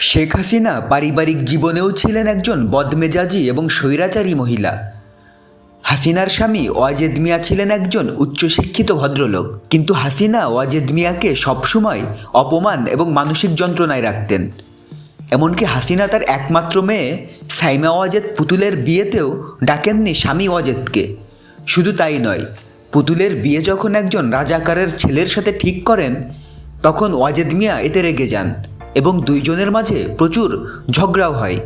শেখ হাসিনা পারিবারিক জীবনেও ছিলেন একজন বদমেজাজি এবং স্বৈরাচারী মহিলা। হাসিনার স্বামী ওয়াজেদ মিয়া ছিলেন একজন উচ্চশিক্ষিত ভদ্রলোক। কিন্তু হাসিনা ওয়াজেদ মিয়াকে সবসময় অপমান এবং মানসিক যন্ত্রণায় রাখতেন। এমনকি হাসিনা তার একমাত্র মেয়ে সাইমা ওয়াজেদ পুতুলের বিয়েতেও ডাকেননি স্বামী ওয়াজেদকে। শুধু তাই নয়, পুতুলের বিয়ে যখন একজন রাজাকারের ছেলের সাথে ঠিক করেন, তখন ওয়াজেদ মিয়া এতে রেগে যান। এবং দুইজনের মাঝে প্রচুর ঝগড়াও হয়।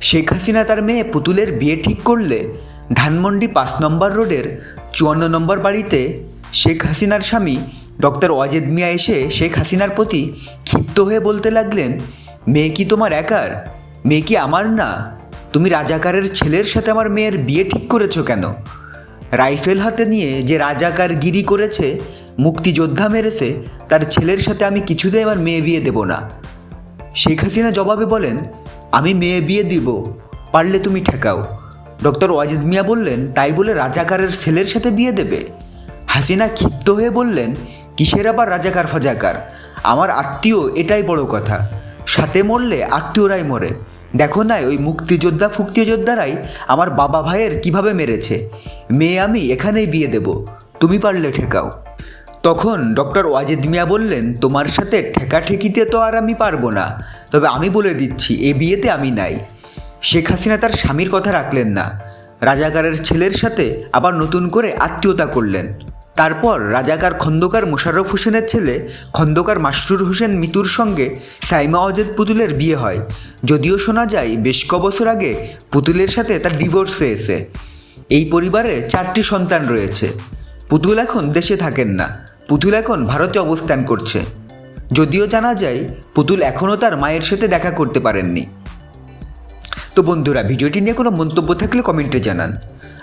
শেখ হাসিনা তার মেয়ে পুতুলের বিয়ে ঠিক করলে ধানমন্ডি পাঁচ নম্বর রোডের চুয়ান্ন নম্বর বাড়িতে শেখ হাসিনার স্বামী ডক্টর ওয়াজেদ মিয়া এসে শেখ হাসিনার প্রতি ক্ষিপ্ত হয়ে বলতে লাগলেন, মেয়ে কি তোমার একার? মেয়ে কি আমার না? তুমি রাজাকারের ছেলের সাথে আমার মেয়ের বিয়ে ঠিক করেছ কেন? রাইফেল হাতে নিয়ে যে রাজাকার গিরি করেছে মুক্তিযোদ্ধা মেরেছে, তার ছেলের সাথে আমি কিছুতেই আমার মেয়ে বিয়ে দেব না। শেখ হাসিনা জবাবে বলেন, আমি মেয়ে বিয়ে দিব, পারলে তুমি ঠেকাও। ডক্টর ওয়াজিদ মিয়া বললেন, তাই বলে রাজাকারের ছেলের সাথে বিয়ে দেবে? হাসিনা ক্ষিপ্ত হয়ে বললেন, কিসের আবার রাজাকার ফাজাকার? আমার আত্মীয়, এটাই বড় কথা। সাথে মরলে আত্মীয়রাই মরে। দেখো না ওই মুক্তিযোদ্ধা, ফুক্তিযোদ্ধারাই আমার বাবা ভাইয়ের কীভাবে মেরেছে? মেয়ে আমি এখানেই বিয়ে দেব। তুমি পারলে ঠেকাও। তখন ডক্টর ওয়াজেদ মিয়া বললেন, তোমার সাথে ঠেকাঠেকিতে তো আর আমি পারব না। তবে আমি বলে দিচ্ছি, এ বিয়েতে আমি নাই। শেখ হাসিনা তার স্বামীর কথা রাখলেন না। রাজাকারের ছেলের সাথে আবার নতুন করে আত্মীয়তা করলেন। তারপর রাজাকার খন্দকার মোশাররফ হোসেনের ছেলে, খন্দকার মাসরুর হোসেন মিতুর সঙ্গে সাইমা অজেদ পুতুলের বিয়ে হয়। যদিও শোনা যায়, বেশ ক বছর আগে পুতুলের সাথে তার ডিভোর্স হয়েছে এই পরিবারে চারটি সন্তান রয়েছে। পুতুল এখন দেশে থাকেন না। পুতুল এখন ভারতে অবস্থান করছে। যদিও জানা যায়, পুতুল এখনও তার মায়ের সাথে দেখা করতে পারেননি। তো বন্ধুরা, ভিডিওটি নিয়ে কোনো মন্তব্য থাকলে কমেন্টে জানান।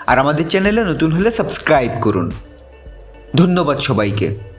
আর আমাদের চ্যানেলে নতুন হলে সাবস্ক্রাইব করুন। ধন্যবাদ সবাইকে।